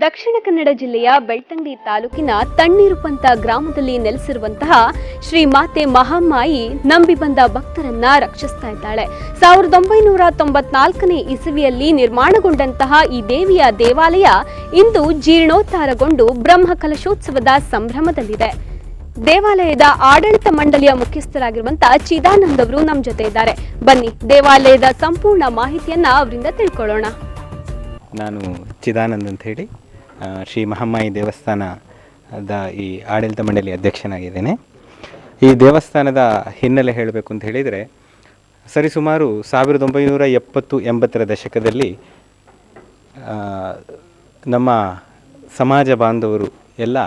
ದಕ್ಷಿಣ ಕನ್ನಡ ಜಿಲ್ಲೆಯ ಬೆಳ್ತಂಗಡಿ ತಾಲೂಕಿನ ತಣ್ಣೀರುಪಂತ ಗ್ರಾಮದಲ್ಲಿ ನೆಲೆಸಿರುವಂತಹ ಶ್ರೀ ಮಾತೆ ಮಹಾಮಾಯಿ ನಂಬಿ ಬಂದ ಭಕ್ತರನ್ನ ರಕ್ಷಿಸ್ತಾ ಇದ್ದಾಳೆ. ಸಾವಿರದ ಒಂಬೈನೂರ ತೊಂಬತ್ನಾಲ್ಕನೇ ಇಸವಿಯಲ್ಲಿ ನಿರ್ಮಾಣಗೊಂಡಂತಹ ಈ ದೇವಿಯ ದೇವಾಲಯ ಇಂದು ಜೀರ್ಣೋದ್ಧಾರಗೊಂಡು ಬ್ರಹ್ಮ ಕಲಶೋತ್ಸವದ ಸಂಭ್ರಮದಲ್ಲಿದೆ. ದೇವಾಲಯದ ಆಡಳಿತ ಮಂಡಳಿಯ ಮುಖ್ಯಸ್ಥರಾಗಿರುವಂತಹ ಚಿದಾನಂದ್ ಅವರು ನಮ್ಮ ಜೊತೆ ಇದ್ದಾರೆ. ಬನ್ನಿ, ದೇವಾಲಯದ ಸಂಪೂರ್ಣ ಮಾಹಿತಿಯನ್ನ ಅವರಿಂದ ತಿಳ್ಕೊಳ್ಳೋಣ. ನಾನು ಚಿದಾನಂದ್ ಅಂತ ಹೇಳಿ. ಶ್ರೀ ಮಹಮ್ಮಾಯಿ ದೇವಸ್ಥಾನದ ಈ ಆಡಳಿತ ಮಂಡಳಿ ಅಧ್ಯಕ್ಷನಾಗಿದ್ದೇನೆ. ಈ ದೇವಸ್ಥಾನದ ಹಿನ್ನೆಲೆ ಹೇಳಬೇಕು ಅಂತ ಹೇಳಿದರೆ, ಸರಿಸುಮಾರು ಸಾವಿರದ ಒಂಬೈನೂರ ಎಪ್ಪತ್ತು ಎಂಬತ್ತರ ದಶಕದಲ್ಲಿ ನಮ್ಮ ಸಮಾಜ ಬಾಂಧವರು ಎಲ್ಲ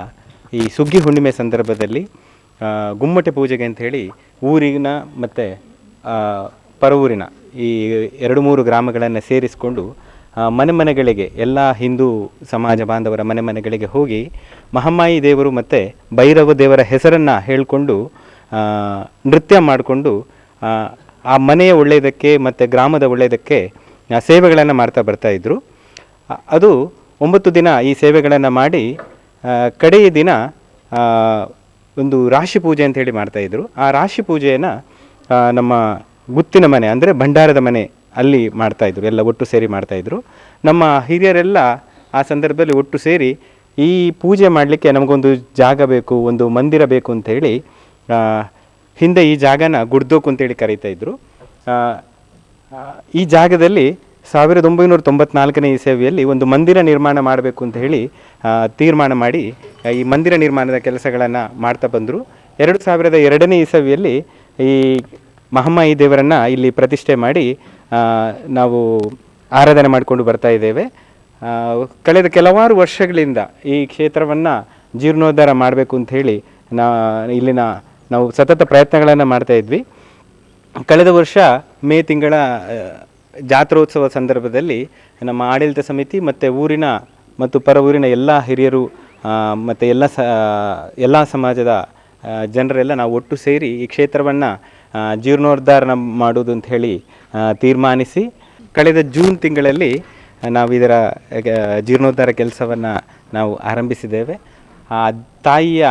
ಈ ಸುಗ್ಗಿ ಹುಣ್ಣಿಮೆ ಸಂದರ್ಭದಲ್ಲಿ ಗುಮ್ಮಟೆ ಪೂಜೆಗೆ ಅಂತ ಹೇಳಿ ಊರಿನ ಮತ್ತು ಪರವೂರಿನ ಈ ಎರಡು ಮೂರು ಗ್ರಾಮಗಳನ್ನು ಸೇರಿಸಿಕೊಂಡು ಮನೆ ಮನೆಗಳಿಗೆ, ಎಲ್ಲ ಹಿಂದೂ ಸಮಾಜ ಬಾಂಧವರ ಮನೆ ಮನೆಗಳಿಗೆ ಹೋಗಿ ಮಹಮ್ಮಾಯಿ ದೇವರು ಮತ್ತು ಭೈರವ ದೇವರ ಹೆಸರನ್ನು ಹೇಳಿಕೊಂಡು ನೃತ್ಯ ಮಾಡಿಕೊಂಡು, ಆ ಮನೆಯ ಒಳ್ಳೆಯದಕ್ಕೆ ಮತ್ತು ಗ್ರಾಮದ ಒಳ್ಳೆಯದಕ್ಕೆ ಸೇವೆಗಳನ್ನು ಮಾಡ್ತಾ ಬರ್ತಾಯಿದ್ರು ಅದು ಒಂಬತ್ತು ದಿನ ಈ ಸೇವೆಗಳನ್ನು ಮಾಡಿ ಕಡೆಯ ದಿನ ಒಂದು ರಾಶಿ ಪೂಜೆ ಅಂತ ಹೇಳಿ ಮಾಡ್ತಾಯಿದ್ರು ಆ ರಾಶಿ ಪೂಜೆಯನ್ನು ನಮ್ಮ ಗುತ್ತಿನ ಮನೆ, ಅಂದರೆ ಭಂಡಾರದ ಮನೆ ಅಲ್ಲಿ ಮಾಡ್ತಾಯಿದ್ರು ಎಲ್ಲ ಒಟ್ಟು ಸೇರಿ ಮಾಡ್ತಾಯಿದ್ರು ನಮ್ಮ ಹಿರಿಯರೆಲ್ಲ ಆ ಸಂದರ್ಭದಲ್ಲಿ ಒಟ್ಟು ಸೇರಿ ಈ ಪೂಜೆ ಮಾಡಲಿಕ್ಕೆ ನಮಗೊಂದು ಜಾಗ ಬೇಕು ಒಂದು ಮಂದಿರ ಬೇಕು ಅಂತ ಹೇಳಿ ಹಿಂದೆ ಈ ಜಾಗನ ಗುಡ್ದೋಕು ಅಂತೇಳಿ ಕರೀತಾ ಆ, ಈ ಜಾಗದಲ್ಲಿ ಸಾವಿರದ ಒಂಬೈನೂರ ತೊಂಬತ್ನಾಲ್ಕನೇ ಇಸವಿಯಲ್ಲಿ ಒಂದು ಮಂದಿರ ನಿರ್ಮಾಣ ಮಾಡಬೇಕು ಅಂತ ಹೇಳಿ ತೀರ್ಮಾನ ಮಾಡಿ ಈ ಮಂದಿರ ನಿರ್ಮಾಣದ ಕೆಲಸಗಳನ್ನು ಮಾಡ್ತಾ ಬಂದರು. ಎರಡು ಸಾವಿರದ ಎರಡನೇ ಇಸವಿಯಲ್ಲಿ ಈ ಮಹಮ್ಮಾಯಿ ದೇವರನ್ನು ಇಲ್ಲಿ ಪ್ರತಿಷ್ಠೆ ಮಾಡಿ ನಾವು ಆರಾಧನೆ ಮಾಡಿಕೊಂಡು ಬರ್ತಾ ಇದ್ದೇವೆ. ಕಳೆದ ಕೆಲವಾರು ವರ್ಷಗಳಿಂದ ಈ ಕ್ಷೇತ್ರವನ್ನು ಜೀರ್ಣೋದ್ಧಾರ ಮಾಡಬೇಕು ಅಂತ ಹೇಳಿ ನಾ, ಇಲ್ಲಿನ ನಾವು ಸತತ ಪ್ರಯತ್ನಗಳನ್ನು ಮಾಡ್ತಾ ಇದ್ವಿ. ಕಳೆದ ವರ್ಷ ಮೇ ತಿಂಗಳ ಜಾತ್ರೋತ್ಸವ ಸಂದರ್ಭದಲ್ಲಿ ನಮ್ಮ ಆಡಳಿತ ಸಮಿತಿ ಮತ್ತು ಊರಿನ ಮತ್ತು ಪರ ಊರಿನ ಎಲ್ಲ ಹಿರಿಯರು ಮತ್ತು ಎಲ್ಲ ಸ ಎಲ್ಲ ಸಮಾಜದ ಜನರೆಲ್ಲ ನಾವು ಒಟ್ಟು ಸೇರಿ ಈ ಕ್ಷೇತ್ರವನ್ನು ಜೀರ್ಣೋದ್ಧಾರ ಮಾಡುವುದು ಅಂತ ಹೇಳಿ ತೀರ್ಮಾನಿಸಿ, ಕಳೆದ ಜೂನ್ ತಿಂಗಳಲ್ಲಿ ನಾವು ಇದರ ಜೀರ್ಣೋದ್ಧಾರ ಕೆಲಸವನ್ನು ನಾವು ಆರಂಭಿಸಿದ್ದೇವೆ. ಆ ತಾಯಿಯ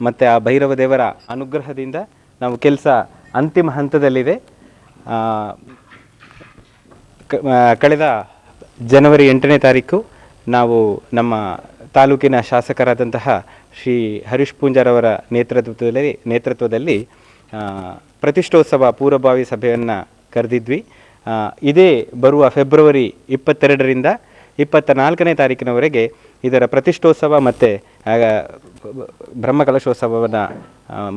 ಮತ್ತು ಆ ಭೈರವ ದೇವರ ಅನುಗ್ರಹದಿಂದ ನಾವು ಕೆಲಸ ಅಂತಿಮ ಹಂತದಲ್ಲಿದೆ. ಕಳೆದ ಜನವರಿ ಎಂಟನೇ ತಾರೀಕು ನಾವು ನಮ್ಮ ತಾಲೂಕಿನ ಶಾಸಕರಾದಂತಹ ಶ್ರೀ ಹರೀಶ್ ಪೂಂಜಾರವರ ನೇತೃತ್ವದಲ್ಲಿ ನೇತೃತ್ವದಲ್ಲಿ ಪ್ರತಿಷ್ಠೋತ್ಸವ ಪೂರ್ವಭಾವಿ ಸಭೆಯನ್ನು ಕರೆದಿದ್ವಿ. ಇದೇ ಬರುವ ಫೆಬ್ರವರಿ ಇಪ್ಪತ್ತೆರಡರಿಂದ ಇಪ್ಪತ್ತ ನಾಲ್ಕನೇ ತಾರೀಕಿನವರೆಗೆ ಇದರ ಪ್ರತಿಷ್ಠೋತ್ಸವ ಮತ್ತು ಬ್ರಹ್ಮಕಲಶೋತ್ಸವವನ್ನು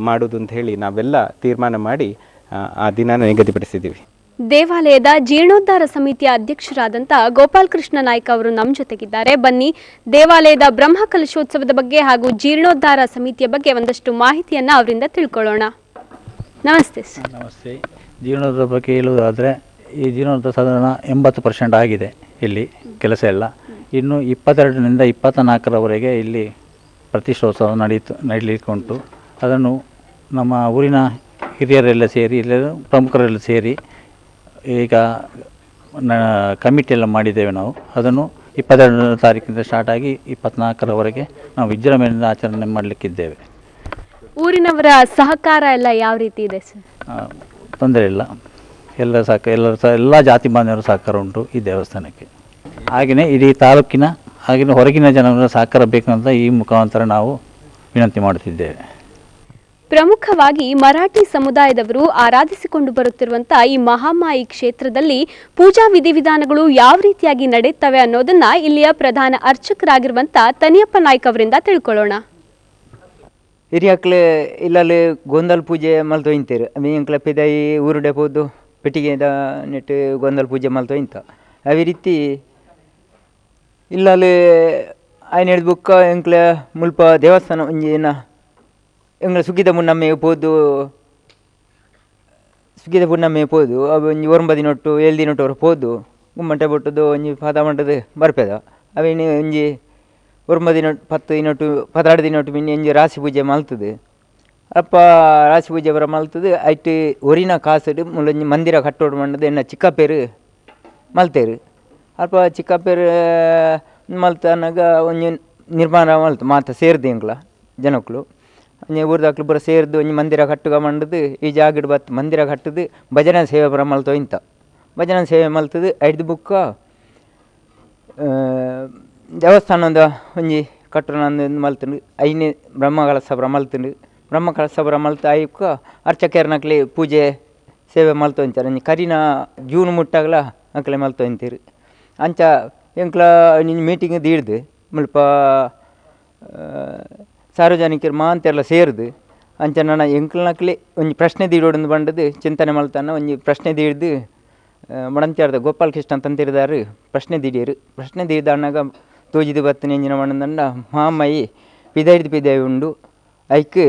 ಮಾಡೋದು ಅಂತ ಹೇಳಿ ನಾವೆಲ್ಲ ತೀರ್ಮಾನ ಮಾಡಿ ಆ, ದಿನಾನ ನಿಗದಿಪಡಿಸಿದ್ದೀವಿ. ದೇವಾಲಯದ ಜೀರ್ಣೋದ್ಧಾರ ಸಮಿತಿಯ ಅಧ್ಯಕ್ಷರಾದಂಥ ಗೋಪಾಲ್ ಕೃಷ್ಣ ನಾಯ್ಕ ಅವರು ನಮ್ಮ ಜೊತೆಗಿದ್ದಾರೆ. ಬನ್ನಿ ದೇವಾಲಯದ ಬ್ರಹ್ಮಕಲಶೋತ್ಸವದ ಬಗ್ಗೆ ಹಾಗೂ ಜೀರ್ಣೋದ್ಧಾರ ಸಮಿತಿಯ ಬಗ್ಗೆ ಒಂದಷ್ಟು ಮಾಹಿತಿಯನ್ನ ಅವರಿಂದ ತಿಳ್ಕೊಳ್ಳೋಣ. ನಮಸ್ತೆ ನಮಸ್ತೆ. ಜೀವನದ ಬಗ್ಗೆ ಹೇಳುವುದಾದರೆ, ಈ ಜೀವನದ ಸಾಧಾರಣ ಎಂಬತ್ತು ಪರ್ಸೆಂಟ್ ಆಗಿದೆ ಇಲ್ಲಿ ಕೆಲಸ ಎಲ್ಲ. ಇನ್ನು ಇಪ್ಪತ್ತೆರಡರಿಂದ ಇಪ್ಪತ್ತ ನಾಲ್ಕರವರೆಗೆ ಇಲ್ಲಿ ಪ್ರತಿಷ್ಠೋತ್ಸವ ನಡೀತು ನಡೀಲಿಕ್ಕೆ ಉಂಟು ಅದನ್ನು ನಮ್ಮ ಊರಿನ ಹಿರಿಯರೆಲ್ಲ ಸೇರಿ ಎಲ್ಲರೂ ಪ್ರಮುಖರೆಲ್ಲ ಸೇರಿ ಈಗ ನ, ಕಮಿಟಿ ಎಲ್ಲ ಮಾಡಿದ್ದೇವೆ ನಾವು. ಅದನ್ನು ಇಪ್ಪತ್ತೆರಡನೇ ತಾರೀಕಿಂದ ಸ್ಟಾರ್ಟ್ ಆಗಿ ಇಪ್ಪತ್ತ್ನಾಲ್ಕರವರೆಗೆ ನಾವು ವಿಜೃಂಭಣೆಯಿಂದ ಆಚರಣೆ ಮಾಡಲಿಕ್ಕಿದ್ದೇವೆ. ಊರಿನವರ ಸಹಕಾರ ಎಲ್ಲ ಯಾವ ರೀತಿ ಇದೆ ಸರ್? ತೊಂದರೆ ಇಲ್ಲ. ಎಲ್ಲ ಸಹಕಾರ ಎಲ್ಲರ ಸಹ ಎಲ್ಲ ಜಾತಿ ಬಾಂಧವರ ಸಹಕಾರ ಉಂಟು ಈ ದೇವಸ್ಥಾನಕ್ಕೆ. ಹಾಗೆಯೇ ಇಡೀ ತಾಲೂಕಿನ ಹಾಗೆಯೇ ಹೊರಗಿನ ಜನರ ಸಹಕಾರ ಬೇಕಂತ ಈ ಮುಖಾಂತರ ನಾವು ವಿನಂತಿ ಮಾಡುತ್ತಿದ್ದೇವೆ. ಪ್ರಮುಖವಾಗಿ ಮರಾಠಿ ಸಮುದಾಯದವರು ಆರಾಧಿಸಿಕೊಂಡು ಬರುತ್ತಿರುವಂತಹ ಈ ಮಹಾಮಾಯಿ ಕ್ಷೇತ್ರದಲ್ಲಿ ಪೂಜಾ ವಿಧಿವಿಧಾನಗಳು ಯಾವ ರೀತಿಯಾಗಿ ನಡೆಯುತ್ತವೆ ಅನ್ನೋದನ್ನ ಇಲ್ಲಿಯ ಪ್ರಧಾನ ಅರ್ಚಕರಾಗಿರುವಂತಹ ತನಿಯಪ್ಪ ನಾಯ್ಕ ಅವರಿಂದ ತಿಳ್ಕೊಳ್ಳೋಣ. ಹಿರಿಯಕ್ಲೆ ಇಲ್ಲಲ್ಲಿ ಗೊಂದಲ್ ಪೂಜೆ ಮಲ್ತೊಯ್ತೀರು ಅಮಿ ಎಂಕ್ಲ ಪಿದಾಯಿ ಊರುಡೆ ಪೋದು ಪೆಟ್ಟಿಗೆದ ನೆಟ್ಟು ಗೊಂದಲ್ ಪೂಜೆ ಮಲ್ತೊಯ್ಂತ ಅವೇ ರೀತಿ ಇಲ್ಲಲ್ಲಿ ಆಯ್ನ ಹಿಡ್ದು ಬುಕ್ಕ ಎಂಕ್ಲ ಮುಲ್ಪ ದೇವಸ್ಥಾನ ಒಂಜಿ ಏನ ಎಂಗ್ಲ ಸುಗ್ಗಿದ ಮುನ್ನಮ್ಮೆ ಪೋದು, ಸುಗ್ಗಿದ ಪುಣ್ಣಮ್ಮೆ ಪೋದು, ಅವು ಒಂಜಿ ಒರಂಬ ದಿನೊಟ್ಟು ಏಳು ದಿನೊಟ್ಟು ಅವ್ರು ಪೋದು, ಗುಮ್ಮಟೆ ಬೊಟ್ಟದು ಒಂಜಿ ಪಾದ ಮಂಟದ ಬರ್ಪೆದ. ಅವೇನು ಒಂಜಿ ಒರ್ಮ ದಿನ ಪತ್ತು ದಿನೊಟ್ಟು ಪದಾರ್ಡು ದಿನೊಟ್ಟು ಮಿನ್ನಿ ಎಂಜಿ ರಾಶಿ ಪೂಜೆ ಮಲ್ತದೆ. ಅಪ್ಪ ರಾಶಿ ಪೂಜೆ ಬರ ಮಲ್ತದೆ, ಐಟ್ ಒರಿನ ಕಾಸಡು ಮುಲಂಜಿ ಮಂದಿರ ಕಟ್ಟೋಡು ಮಂಡದು, ಎನ್ನ ಚಿಕ್ಕಪೇರು ಮಲ್ತೇರು. ಅಲ್ಪ ಚಿಕ್ಕಪೇರು ಮಲ್ತ ಅನ್ನಗ ಒಂಜಿ ನಿರ್ಮಾಣ ಮಲ್ತು ಮಾತ ಸೇರ್ದು ಎಂಕ್ಲ ಜನಕ್ಕಳು ಒಂಜಿ ಊರ್ದಾಕ್ಲು ಬರ ಸೇರ್ದು, ಒಂಜಿ ಮಂದಿರ ಕಟ್ಟುಗ ಮಂಡದು, ಈ ಜಾಗಿಡ್ ಬತ್ತು ಮಂದಿರ ಕಟ್ಟದು, ಭಜನಾ ಸೇವೆ ಬರ ಮಲ್ತೋ ಇಂತ ಭಜನಾ ಸೇವೆ ಮಲ್ತದು, ಐದು ಬುಕ್ಕ ದೇವಸ್ಥಾನದ ಒಂಜಿ ಕಟ್ಟುನಂದು ಮಲ್ತುಂಡು ಐನೇ ಬ್ರಹ್ಮ ಕಳಸ ಪೂರ ಮಲ್ತುಂಡು ಬ್ರಹ್ಮ ಕಳಸ ಪೂರ ಮಲ್ತು ಅರ್ಚಕರ್ನಕ್ಲೆ ಪೂಜೆ, ಸೇವೆ ಮಲ್ತೊಂಚಾರ ಒಂಜಿ ಕರಿನ ಜೂನ್ ಮುಟ್ಟಾಗಲ ಅಂಕಲೆ ಮಲ್ತೊಂತೀರು ಅಂಚ ಎಂಕ್ಲ ಮೀಟಿಂಗ್ ದೀಡ್ದು ಮುಲ್ಪ ಸಾರ್ವಜನಿಕರು ಮಾಂತೆಲ್ಲ ಸೇರ್ದು ಅಂಚ ನನ್ನ ಎಂಕ್ಲನಕ್ಲೆ ಒಂಜಿ ಪ್ರಶ್ನೆ ದೀಡೋಡು ಬಂಡದು ಚಿಂತನೆ ಮಲ್ತಾನ. ಒಂಜಿ ಪ್ರಶ್ನೆ ದೀಡ್ದು ಮಡಂತ್ಯಾರ್ದ ಗೋಪಾಲ್ ಕೃಷ್ಣ ತಂತಿರ್ದಾರು ಪ್ರಶ್ನೆ ದೀಡಿಯರು. ಪ್ರಶ್ನೆ ದೀಡ್ದಾನಾಗ ತೋಜಿದು ಬತ್ತನೆ ಎಂಜಿನ ಮಣ್ಣದಂಡ ಮಾಮಯಿ ಪಿದೈಡ್ ಪಿದೈ ಉಂಡು. ಐಕ್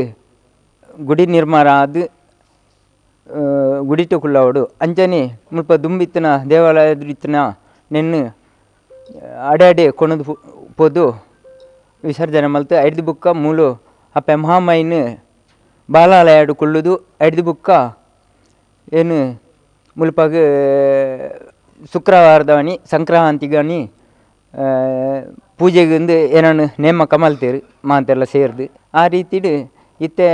ಗುಡಿ ನಿರ್ಮಾಣ ಆದು ಗುಡಿಟು ಕುಳ್ಳವಡು. ಅಂಚನೆ ಮುಲ್ಪ ದುಂಬಿತ್ತನ ದೇವಾಲಯದ ಇತ್ತನ ನೆನ್ನು ಅಡೆ ಕೊಣದು ಪೋದು ವಿಸರ್ಜನೆ ಮಲ್ತು ಐದು ಬುಕ್ಕ ಮೂಲು ಅಪ್ಪ ಮಹಾಮೈನ್ ಬಾಲಾಲಯಾಡು ಕೊಳ್ಳುದು. ಐದು ಬುಕ್ಕ ಏನು ಮುಲ್ಪಗ ಶುಕ್ರವಾರದವನಿ ಸಂಕ್ರಾಂತಿಗನಿ ಪೂಜೆಗೊಂದು ಏನನ್ನು ನೇಮಕ ಮಲ್ತೇರು ಮಾತೆಲ್ಲ ಸೇರ್ದು, ಆ ರೀತಿಡು ಇತ್ತೆ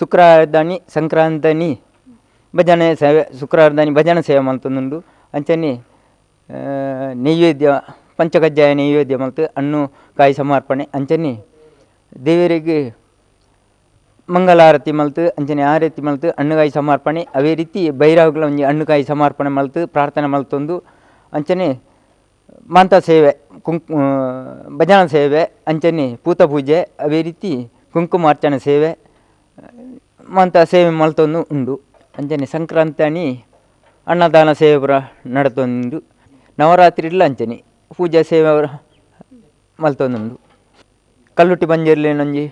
ಶುಕ್ರವಾರದನಿ ಸಂಕ್ರಾಂತನಿ, ಭಜನೆ ಸೇವೆ ಶುಕ್ರವಾರದಾನಿ ಭಜನೆ ಸೇವೆ ಮಲ್ತೊಂದುಂಡು ಅಂಚನೆ ನೈವೇದ್ಯ ಪಂಚಕಜ್ಜಾಯ ನೈವೇದ್ಯ ಮಲ್ತು ಹಣ್ಣು, ಕಾಯಿ ಸಮರ್ಪಣೆ, ಅಂಚನೆ ದೇವರಿಗೆ ಮಂಗಲಾರತಿ ಮಲ್ತು ಅಂಚನೆ ಆರತಿ ಮಲ್ತು ಹಣ್ಣುಕಾಯಿ ಸಮರ್ಪಣೆ, ಅವೇ ರೀತಿ ಬೈರಾವುಗಳ ಒಂಜಿ ಹಣ್ಣುಕಾಯಿ ಸಮರ್ಪಣೆ ಮಲ್ತು ಪ್ರಾರ್ಥನೆ ಮಲ್ತೊಂದು ಅಂಚನೆ ಮಾಂತ ಸೇವೆ ಕುಂಕು ಭಜನಾ ಸೇವೆ ಅಂಚನೆ ಪೂತ ಪೂಜೆ, ಅವೇ ರೀತಿ ಕುಂಕುಮಾರ್ಚನೆ ಸೇವೆ ಮಾಂತ ಸೇವೆ ಮಲ್ತೊಂದು ಉಂಡು. ಅಂಚನೆ ಸಂಕ್ರಾಂತಿ ಅನ್ನದಾನ ಸೇವೆ ಪುರ ನಡತೊಂದು ಇಲ್ಲ ಅಂಚನೆ ಪೂಜಾ ಸೇವೆ ಅವರ ಮಲ್ತೊಂದುಂಡು. ಕಲ್ಲುಟ್ಟಿ ನಂಜಿ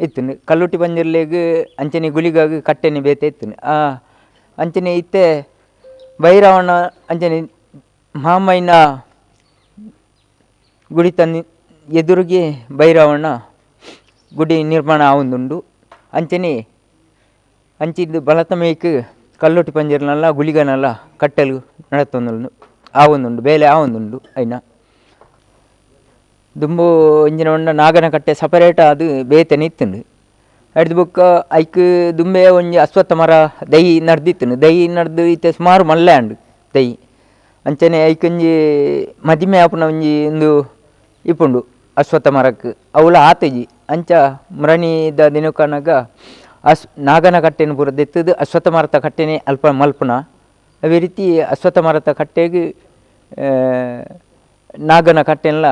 ಇತ್ತು ಕಲ್ಲುಟ್ಟಿ ಬಂಜಿರ್ಲಿಗೆ ಅಂಚನೆ ಗುಳಿಗಾಗಿ ಕಟ್ಟೆನೆ ಬೇತೆ ಇತ್ತು ಆ ಅಂಚನೆ ಇತ್ತೆ ಬೈರವಣ್ಣ ಅಂಚನೆ ಮಾಮಯ್ಯನ ಗುಡಿ ತಂದಿ ಎದುರಿಗೆ ಬೈರವಣ್ಣ ಗುಡಿ ನಿರ್ಮಾಣ ಆವೊಂದುಂಡು. ಅಂಚನೆ ಅಂಚಿದ್ದು ಬಲತಮೇಕ್ ಕಲ್ಲೊಟ್ಟಿ ಪಂಜರ್ನಲ್ಲ, ಗುಳಿಗನಲ್ಲ ಕಟ್ಟಲು ನಡತೊಂದು ಆವೊಂದುಂಡು, ಬೇಲೆ ಆವೊಂದುಂಡು ಐನ. ದುಂಬು ಇಂಜಿನ ಒಂಡ ನಾಗನ ಕಟ್ಟೆ ಸಪರೇಟ್ ಅದು ಬೇತೆನೆ ಇತ್ತುಂಡು. ಅಡ್ದು ಬುಕ್ಕ ಐಕ್ ದುಂಬೆ ಒಂಜಿ ಅಶ್ವತ್ಥ ಮರ ದೈ ನಡ್ದಿತ್ತುಂಡು. ದೈ ನಡ್ದು ಇತ್ತೆ ಸುಮಾರು ಮಲ್ಲೆ ಅಂಡು ದೈ. ಅಂಚನೆ ಐಕೊಂಜಿ ಮದಿಮೆ ಆಪುನ ಒಂಜಿ ಉಂದು ಇಪ್ಪುಂಡು, ಅಶ್ವತ್ಥ ಮರಕ್ಕೆ ಅವಳ ಆತಜಿ, ಅಂಚ ಮರಣಿದ ದಿನಕನಾಗ ಅಶ್ ನಾಗನ ಕಟ್ಟೆನ ಪೂರ ದೆತ್ತದು, ಅಶ್ವತ್ಥ ಮರತ ಕಟ್ಟೆನೆ ಅಲ್ಪ ಮಲ್ಪುನ. ಅವೇ ರೀತಿ ಅಶ್ವತ್ಥ ಮರತ ಕಟ್ಟೆಗೆ ನಾಗನ ಕಟ್ಟೆನ್ಲ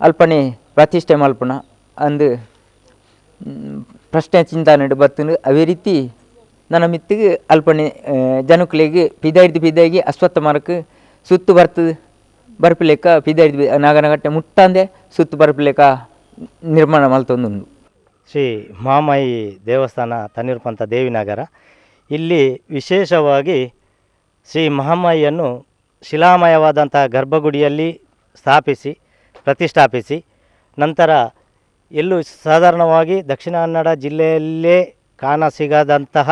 ಅಲ್ಪನೆ ಪ್ರತಿಷ್ಠೆ ಮಲ್ಪುನ. ಅಂದು ಪ್ರಶ್ನೆ ಚಿಂತನೆ ಬತ್ತುಂಡು. ಅವೇ ರೀತಿ ನನ್ನ ಮಿತ್ತಿಗೆ ಅಲ್ಪನೆ ಆ, ಪಿದಾಯ್ದು ಪಿದಾಗಿ ಅಶ್ವತ್ಥ ಮರಕ್ಕೆ ಸುತ್ತು ಬರ್ತದೆ. ಬರ್ಪಿಲೇಕ ಪಿದಾಯ್ದು ನಾಗನಗಟ್ಟೆ ಮುಟ್ಟಂದೆ ಸುತ್ತು ಬರ್ಪಿಲೇಕ ನಿರ್ಮಾಣ ಮಲ್ತೊಂದುಂಡು ಶ್ರೀ ಮಹಾಮಾಯಿ ದೇವಸ್ಥಾನ ತನ್ನಿರುಪಂಥ ದೇವಿನಗರ. ಇಲ್ಲಿ ವಿಶೇಷವಾಗಿ ಶ್ರೀ ಮಹಾಮಾಯಿಯನ್ನು ಶಿಲಾಮಯವಾದಂಥ ಗರ್ಭಗುಡಿಯಲ್ಲಿ ಸ್ಥಾಪಿಸಿ ಪ್ರತಿಷ್ಠಾಪಿಸಿ ನಂತರ ಎಲ್ಲೂ ಸಾಧಾರಣವಾಗಿ ದಕ್ಷಿಣ ಕನ್ನಡ ಜಿಲ್ಲೆಯಲ್ಲೇ ಕಾಣ ಸಿಗದಂತಹ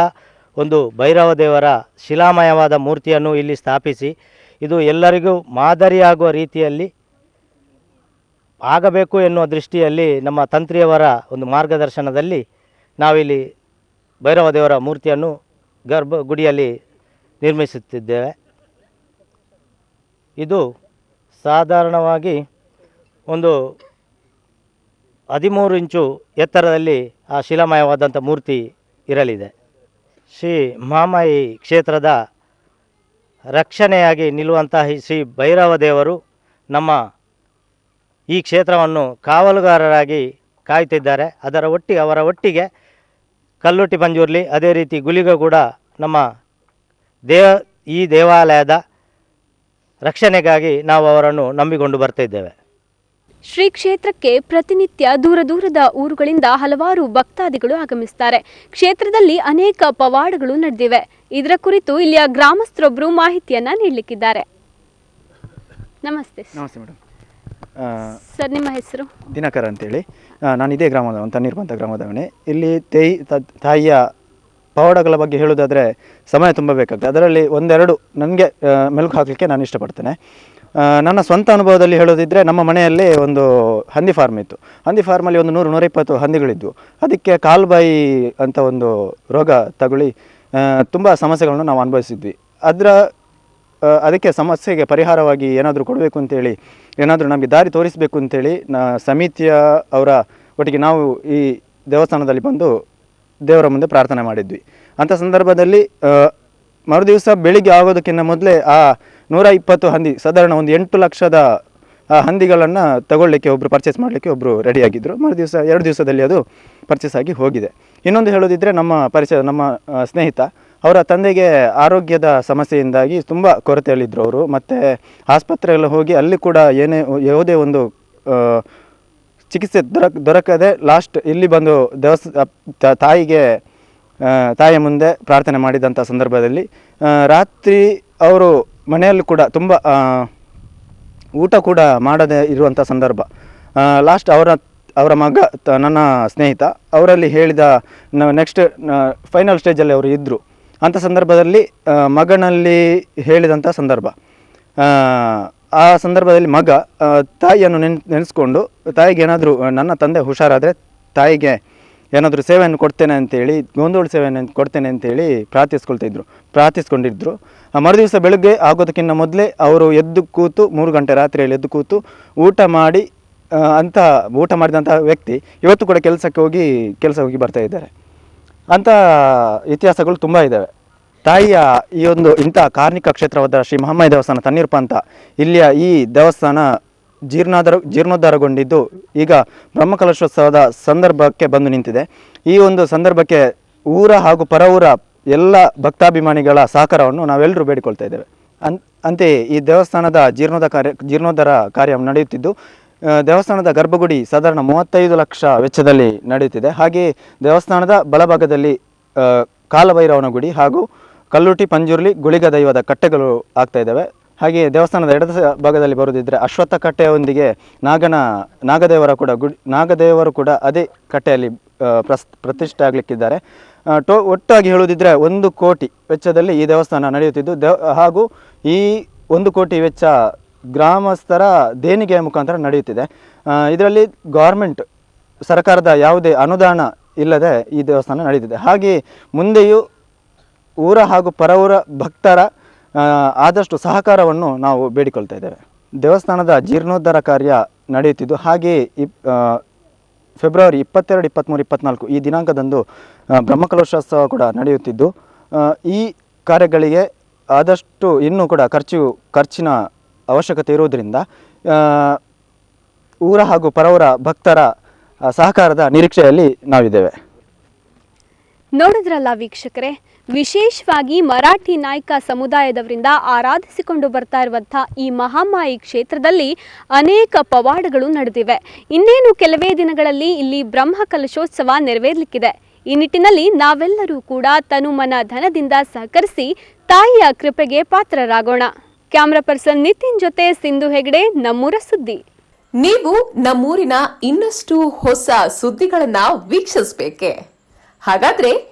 ಒಂದು ಭೈರವ ದೇವರ ಶಿಲಾಮಯವಾದ ಮೂರ್ತಿಯನ್ನು ಇಲ್ಲಿ ಸ್ಥಾಪಿಸಿ, ಇದು ಎಲ್ಲರಿಗೂ ಮಾದರಿಯಾಗುವ ರೀತಿಯಲ್ಲಿ ಆಗಬೇಕು ಎನ್ನುವ ದೃಷ್ಟಿಯಲ್ಲಿ ನಮ್ಮ ತಂತ್ರಿಯವರ ಒಂದು ಮಾರ್ಗದರ್ಶನದಲ್ಲಿ ನಾವಿಲ್ಲಿ ಭೈರವ ದೇವರ ಮೂರ್ತಿಯನ್ನು ಗರ್ಭ ಗುಡಿಯಲ್ಲಿ ನಿರ್ಮಿಸುತ್ತಿದ್ದೇವೆ. ಇದು ಸಾಧಾರಣವಾಗಿ ಒಂದು ಹದಿಮೂರು ಇಂಚು ಎತ್ತರದಲ್ಲಿ ಆ ಶಿಲಾಮಯವಾದಂಥ ಮೂರ್ತಿ ಇರಲಿದೆ. ಶ್ರೀ ಮಹಾಮಾಯಿ ಕ್ಷೇತ್ರದ ರಕ್ಷಣೆಯಾಗಿ ನಿಲ್ಲುವಂತಹ ಶ್ರೀ ಭೈರವ ದೇವರು ನಮ್ಮ ಈ ಕ್ಷೇತ್ರವನ್ನು ಕಾವಲುಗಾರರಾಗಿ ಕಾಯ್ತಿದ್ದಾರೆ. ಅದರ ಒಟ್ಟಿಗೆ ಅವರ ಒಟ್ಟಿಗೆ ಕಲ್ಲುಟ್ಟಿ ಪಂಜುರ್ಲಿ, ಅದೇ ರೀತಿ ಗುಲಿಗ ಕೂಡ ನಮ್ಮ ದೇವ, ಈ ದೇವಾಲಯದ ರಕ್ಷಣೆಗಾಗಿ ನಾವು ಅವರನ್ನು ನಂಬಿಕೊಂಡು ಬರ್ತಿದ್ದೇವೆ. ಶ್ರೀ ಕ್ಷೇತ್ರಕ್ಕೆ ಪ್ರತಿನಿತ್ಯ ದೂರ ದೂರದ ಊರುಗಳಿಂದ ಹಲವಾರು ಭಕ್ತಾದಿಗಳು ಆಗಮಿಸುತ್ತಾರೆ ಕ್ಷೇತ್ರದಲ್ಲಿ ಅನೇಕ ಪವಾಡಗಳು ನಡೆದಿವೆ. ಇದರ ಕುರಿತು ಇಲ್ಲಿಯ ಗ್ರಾಮಸ್ಥರೊಬ್ಬರು ಮಾಹಿತಿಯನ್ನ ನೀಡಲಿಕ್ಕಿದ್ದಾರೆ. ನಮಸ್ತೆ. ನಮಸ್ತೆ ಮೇಡಮ್. ಸರ್ ನಿಮ್ಮ ಹೆಸರು? ದಿನಕರ ಅಂತೇಳಿ. ನಾನು ಇದೇ ಗ್ರಾಮದ ತಣ್ಣೀರ್ಪಂಥ ಗ್ರಾಮದವನೇ. ಇಲ್ಲಿ ತೈ ತಾಯಿಯ ಪವಾಡಗಳ ಬಗ್ಗೆ ಹೇಳೋದಾದರೆ ಸಮಯ ತುಂಬ ಬೇಕಾಗ್ತದೆ ಅದರಲ್ಲಿ ಒಂದೆರಡು ನನಗೆ ಮೆಲುಕು ಹಾಕಲಿಕ್ಕೆ ನಾನು ಇಷ್ಟಪಡ್ತೇನೆ. ನನ್ನ ಸ್ವಂತ ಅನುಭವದಲ್ಲಿ ಹೇಳೋದಿದ್ರೆ ನಮ್ಮ ಮನೆಯಲ್ಲಿ ಒಂದು ಹಂದಿ ಫಾರ್ಮ್ ಇತ್ತು. ಹಂದಿ ಫಾರ್ಮಲ್ಲಿ ಒಂದು ನೂರು ನೂರಿಪ್ಪತ್ತು ಹಂದಿಗಳಿದ್ವು. ಅದಕ್ಕೆ ಕಾಲ್ಬಾಯಿ ಅಂತ ಒಂದು ರೋಗ ತಗುಳಿ ತುಂಬ ಸಮಸ್ಯೆಗಳನ್ನು ನಾವು ಅನುಭವಿಸಿದ್ವಿ. ಅದರ ಅದಕ್ಕೆ ಸಮಸ್ಯೆಗೆ ಪರಿಹಾರವಾಗಿ ಏನಾದರೂ ಕೊಡಬೇಕು ಅಂತೇಳಿ, ಏನಾದರೂ ನಮಗೆ ದಾರಿ ತೋರಿಸಬೇಕು ಅಂತೇಳಿ ನ, ಸಮಿತಿಯ ಅವರ ಒಟ್ಟಿಗೆ ನಾವು ಈ ದೇವಸ್ಥಾನದಲ್ಲಿ ಬಂದು ದೇವರ ಮುಂದೆ ಪ್ರಾರ್ಥನೆ ಮಾಡಿದ್ವಿ. ಅಂಥ ಸಂದರ್ಭದಲ್ಲಿ ಮರುದಿವಸ ಬೆಳಿಗ್ಗೆ ಆಗೋದಕ್ಕಿಂತ ಮೊದಲೇ ಆ ನೂರ ಇಪ್ಪತ್ತು ಹಂದಿ, ಸಾಧಾರಣ ಒಂದು ಎಂಟು ಲಕ್ಷದ ಹಂದಿಗಳನ್ನು ತಗೊಳ್ಳಿಕ್ಕೆ ಒಬ್ಬರು ಪರ್ಚೇಸ್ ಮಾಡಲಿಕ್ಕೆ ಒಬ್ಬರು ರೆಡಿಯಾಗಿದ್ದರು ಮರು ದಿವಸ ಎರಡು ದಿವಸದಲ್ಲಿ ಅದು ಪರ್ಚೇಸ್ ಆಗಿ ಹೋಗಿದೆ. ಇನ್ನೊಂದು ಹೇಳೋದಿದ್ದರೆ ನಮ್ಮ ಪರಿಚಯ, ನಮ್ಮ ಸ್ನೇಹಿತ, ಅವರ ತಂದೆಗೆ ಆರೋಗ್ಯದ ಸಮಸ್ಯೆಯಿಂದಾಗಿ ತುಂಬ ಕೊರತೆಯಲ್ಲಿದ್ದರು ಅವರು. ಮತ್ತು ಆಸ್ಪತ್ರೆಯಲ್ಲಿ ಹೋಗಿ ಅಲ್ಲಿ ಕೂಡ ಏನೇ, ಯಾವುದೇ ಒಂದು ಚಿಕಿತ್ಸೆ ದೊರಕ ದೊರಕದೆ ಲಾಸ್ಟ್ ಇಲ್ಲಿ ಬಂದು ದೇವಸ್ ತಾಯಿಗೆ ತಾಯಿಯ ಮುಂದೆ ಪ್ರಾರ್ಥನೆ ಮಾಡಿದಂಥ ಸಂದರ್ಭದಲ್ಲಿ ರಾತ್ರಿ ಅವರು ಮನೆಯಲ್ಲೂ ಕೂಡ ತುಂಬ ಊಟ ಕೂಡ ಮಾಡದೇ ಇರುವಂಥ ಸಂದರ್ಭ. ಲಾಸ್ಟ್ ಅವರ ಅವರ ಮಗ ನನ್ನ ಸ್ನೇಹಿತ, ಅವರಲ್ಲಿ ಹೇಳಿದ ನೆಕ್ಸ್ಟ್ ಫೈನಲ್ ಸ್ಟೇಜಲ್ಲಿ ಅವರು ಇದ್ದರು ಅಂಥ ಸಂದರ್ಭದಲ್ಲಿ ಮಗನಲ್ಲಿ ಹೇಳಿದಂಥ ಸಂದರ್ಭ. ಆ ಸಂದರ್ಭದಲ್ಲಿ ಮಗ ತಾಯಿಯನ್ನು ನೆನ್, ನೆನೆಸ್ಕೊಂಡು, ತಾಯಿಗೆ ಏನಾದರೂ, ನನ್ನ ತಂದೆ ಹುಷಾರಾದರೆ ತಾಯಿಗೆ ಏನಾದರೂ ಸೇವೆಯನ್ನು ಕೊಡ್ತೇನೆ ಅಂತೇಳಿ, ಗೋಂದೋಳು ಸೇವೆಯನ್ನು ಕೊಡ್ತೇನೆ ಅಂತೇಳಿ ಪ್ರಾರ್ಥಿಸ್ಕೊಳ್ತಾ ಇದ್ರು, ಪ್ರಾರ್ಥಿಸ್ಕೊಂಡಿದ್ರು. ಮರುದಿವಸ ಬೆಳಗ್ಗೆ ಆಗೋದಕ್ಕಿಂತ ಮೊದಲೇ ಅವರು ಎದ್ದು ಕೂತು, ಮೂರು ಗಂಟೆ ರಾತ್ರಿಯಲ್ಲಿ ಎದ್ದು ಕೂತು ಊಟ ಮಾಡಿ ಅಂತ ಊಟ ಮಾಡಿದಂಥ ವ್ಯಕ್ತಿ ಇವತ್ತು ಕೂಡ ಕೆಲಸಕ್ಕೆ ಹೋಗಿ, ಕೆಲಸ ಹೋಗಿ ಬರ್ತಾ ಇದ್ದಾರೆ. ಅಂಥ ಇತಿಹಾಸಗಳು ತುಂಬ ಇದ್ದಾವೆ. ತಾಯಿಯ ಈ ಒಂದು ಇಂಥ ಕಾರ್ಮಿಕ ಕ್ಷೇತ್ರವಾದ ಶ್ರೀ ಮಹಮ್ಮಾಯಿ ದೇವಸ್ಥಾನ ತಣ್ಣೀರ್ಪ ಅಂತ ಇಲ್ಲಿಯ ಈ ದೇವಸ್ಥಾನ ಜೀರ್ಣೋದ್ಧಾರ ಜೀರ್ಣೋದ್ಧಾರಗೊಂಡಿದ್ದು ಈಗ ಬ್ರಹ್ಮಕಲಶೋತ್ಸವದ ಸಂದರ್ಭಕ್ಕೆ ಬಂದು ನಿಂತಿದೆ. ಈ ಒಂದು ಸಂದರ್ಭಕ್ಕೆ ಊರ ಹಾಗೂ ಪರ ಊರ ಎಲ್ಲ ಭಕ್ತಾಭಿಮಾನಿಗಳ ಸಹಕಾರವನ್ನು ನಾವೆಲ್ಲರೂ ಬೇಡಿಕೊಳ್ತಾ ಇದ್ದೇವೆ. ಅನ್, ಅಂತೆಯೇ ಈ ದೇವಸ್ಥಾನದ ಜೀರ್ಣೋದ ಕಾರ್ಯ, ಜೀರ್ಣೋದ್ಧಾರ ಕಾರ್ಯ ನಡೆಯುತ್ತಿದ್ದು ದೇವಸ್ಥಾನದ ಗರ್ಭಗುಡಿ ಸಾಧಾರಣ ಮೂವತ್ತೈದು ಲಕ್ಷ ವೆಚ್ಚದಲ್ಲಿ ನಡೆಯುತ್ತಿದೆ. ಹಾಗೆಯೇ ದೇವಸ್ಥಾನದ ಬಲಭಾಗದಲ್ಲಿ ಕಾಲಭೈರವನ ಗುಡಿ ಹಾಗೂ ಕಲ್ಲುಟಿ, ಪಂಜುರ್ಲಿ ಗುಳಿಗ ದೈವದ ಕಟ್ಟೆಗಳು ಆಗ್ತಾ ಇದ್ದಾವೆ. ಹಾಗೆಯೇ ದೇವಸ್ಥಾನದ ಎಡದ ಭಾಗದಲ್ಲಿ ಬರುವುದಿದ್ರೆ ಅಶ್ವತ್ಥ ಕಟ್ಟೆಯೊಂದಿಗೆ ನಾಗನ, ನಾಗದೇವರ ಕೂಡ ಗುಡಿ, ನಾಗದೇವರು ಕೂಡ ಅದೇ ಕಟ್ಟೆಯಲ್ಲಿ ಪ್ರಸ್, ಪ್ರತಿಷ್ಠೆ ಆಗಲಿಕ್ಕಿದ್ದಾರೆ. ಟೋ, ಒಟ್ಟಾಗಿ ಹೇಳುವುದಿದ್ರೆ ಒಂದು ಕೋಟಿ ವೆಚ್ಚದಲ್ಲಿ ಈ ದೇವಸ್ಥಾನ ನಡೆಯುತ್ತಿದ್ದು, ದೇವ, ಹಾಗೂ ಈ ಒಂದು ಕೋಟಿ ವೆಚ್ಚ ಗ್ರಾಮಸ್ಥರ ದೇಣಿಗೆಯ ಮುಖಾಂತರ ನಡೆಯುತ್ತಿದೆ. ಇದರಲ್ಲಿ ಗೌರ್ಮೆಂಟ್, ಸರ್ಕಾರದ ಯಾವುದೇ ಅನುದಾನ ಇಲ್ಲದೆ ಈ ದೇವಸ್ಥಾನ ನಡೆಯುತ್ತಿದೆ ಹಾಗೆಯೇ ಮುಂದೆಯೂ ಊರ ಹಾಗೂ ಪರವೂರ ಭಕ್ತರ ಆದಷ್ಟು ಸಹಕಾರವನ್ನು ನಾವು ಬೇಡಿಕೊಳ್ತಾ ಇದ್ದೇವೆ. ದೇವಸ್ಥಾನದ ಜೀರ್ಣೋದ್ಧಾರ ಕಾರ್ಯ ನಡೆಯುತ್ತಿದ್ದು, ಹಾಗೆಯೇ ಇಪ್ ಫೆಬ್ರವರಿ ಇಪ್ಪತ್ತೆರಡು ಇಪ್ಪತ್ತ್ಮೂರು ಇಪ್ಪತ್ತ್ನಾಲ್ಕು ಈ ದಿನಾಂಕದಂದು ಬ್ರಹ್ಮಕಲಶೋತ್ಸವ ಕೂಡ ನಡೆಯುತ್ತಿದ್ದು ಈ ಕಾರ್ಯಗಳಿಗೆ ಆದಷ್ಟು ಇನ್ನೂ ಕೂಡ ಖರ್ಚು, ಖರ್ಚಿನ ಅವಶ್ಯಕತೆ ಇರುವುದರಿಂದ ಊರ ಹಾಗೂ ಪರವರ ಭಕ್ತರ ಸಹಕಾರದ ನಿರೀಕ್ಷೆಯಲ್ಲಿ ನಾವಿದ್ದೇವೆ. ನೋಡಿದ್ರಲ್ಲ ವೀಕ್ಷಕರೇ ವಿಶೇಷವಾಗಿ ಮರಾಠಿ ನಾಯಕ ಸಮುದಾಯದವರಿಂದ ಆರಾಧಿಸಿಕೊಂಡು ಬರ್ತಾ ಇರುವಂತಹ ಈ ಮಹಾಮಾಯಿ ಕ್ಷೇತ್ರದಲ್ಲಿ ಅನೇಕ ಪವಾಡಗಳು ನಡೆದಿವೆ. ಇನ್ನೇನು ಕೆಲವೇ ದಿನಗಳಲ್ಲಿ ಇಲ್ಲಿ ಬ್ರಹ್ಮ ಕಲಶೋತ್ಸವ ನೆರವೇರಲಿಕ್ಕಿದೆ. ಈ ನಿಟ್ಟಿನಲ್ಲಿ ನಾವೆಲ್ಲರೂ ಕೂಡ ತನುಮನ ಧನದಿಂದ ಸಹಕರಿಸಿ ತಾಯಿಯ ಕೃಪೆಗೆ ಪಾತ್ರರಾಗೋಣ. ಕ್ಯಾಮ್ರಾ ಪರ್ಸನ್ ನಿತಿನ್ ಜೊತೆ ಸಿಂಧು ಹೆಗಡೆ, ನಮ್ಮೂರ ಸುದ್ದಿ. ನೀವು ನಮ್ಮೂರಿನ ಇನ್ನಷ್ಟು ಹೊಸ ಸುದ್ದಿಗಳನ್ನ ವೀಕ್ಷಿಸಬೇಕೆ? ಹಾಗಾದ್ರೆ